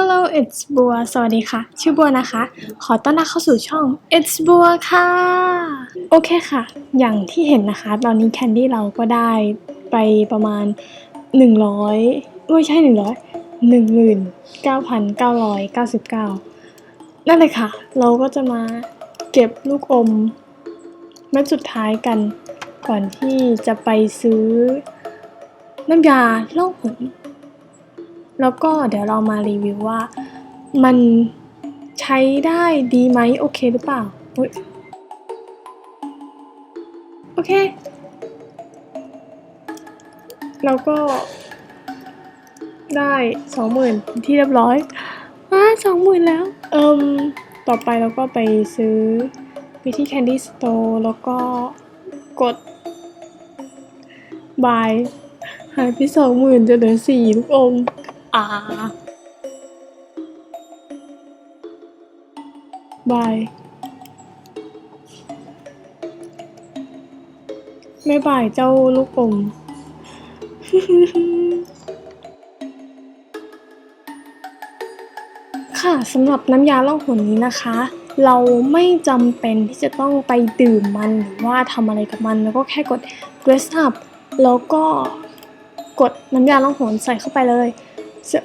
Hello it's บัวสวัสดีค่ะ ชื่อบัวนะคะ ขอต้อนรับเข้าสู่ช่อง it's บัวค่ะ โอเคค่ะ อย่างที่เห็นนะคะ ตอนนี้แคนดี้เราก็ได้ไปประมาณ 100ไม่ใช่ 100 19,999 นั่นเลยค่ะ เราก็จะมาเก็บลูกอมเม็ดสุดท้ายกันก่อนที่จะไปซื้อน้ำยาล่องหน แล้วก็เดี๋ยวเรามารีวิวว่ามันใช้ได้ดีไหมโอเคหรือเปล่าอุ๊ยโอเค แล้วก็ได้สองหมื่นที่เรียบร้อยอ่าสองหมื่นแล้ว เอิมต่อไปเราก็ไปซื้อไปที่ Candy Store แล้วก็กดบายหายไปสองหมื่นจะเหลือสี่ลูกอม บายไม่บายเจ้าลูกอมค่ะสำหรับน้ำยาล่องหนนี้นะคะ เราไม่จำเป็นที่จะต้องไปดื่มมันหรือว่าทำอะไรกับมันแล้วก็แค่กด Grace Up แล้วก็กดน้ำยาล่องหนใส่เข้าไปเลย เสร็จ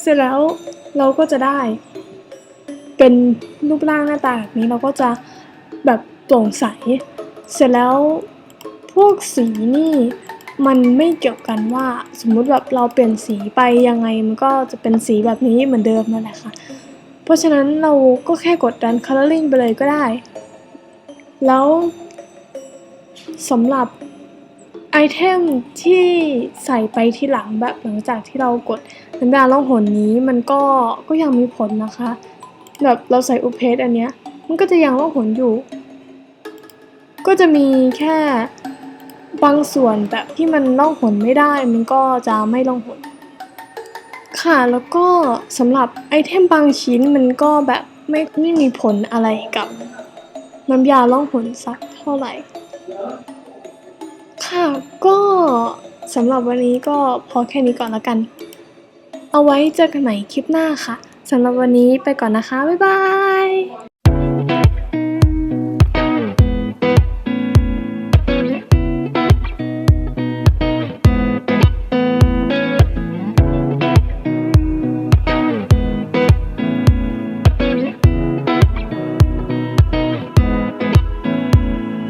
เสร็จแล้วเราก็จะได้ เป็นรูปร่างหน้าตาแบบนี้เราก็จะแบบโปร่งใส เสร็จแล้วพวกสีนี่มันไม่เกี่ยวกันว่าสมมุติแบบเราเปลี่ยนสีไปยังไงมันก็จะเป็นสีแบบนี้เหมือนเดิมนั่นแหละค่ะ เพราะฉะนั้นเราก็แค่กดดัน coloring ไปเลยก็ได้ แล้วสำหรับ เทมที่ใส่ไปที่หลังแบบหลังจากที่เรากดน้ำยาล่องหนนี้มันก็ก็ยังมีผลนะคะ แบบเราใส่อุเพสอันเนี้ยมันก็จะยังล่องหนอยู่ ก็จะมีแค่บางส่วนแบบที่มันล่องหนไม่ได้มันก็จะไม่ล่องหนค่ะแล้วก็สำหรับไอเทมบางชิ้นมันก็แบบไม่ไม่มีผลอะไรกับน้ำยาล่องหนสักเท่าไหร่ ค่ะ ก็สำหรับวันนี้ก็พอแค่นี้ก่อนละกัน เอาไว้เจอกันใหม่คลิปหน้าค่ะสำหรับวันนี้ไปก่อนนะคะ บ๊ายบาย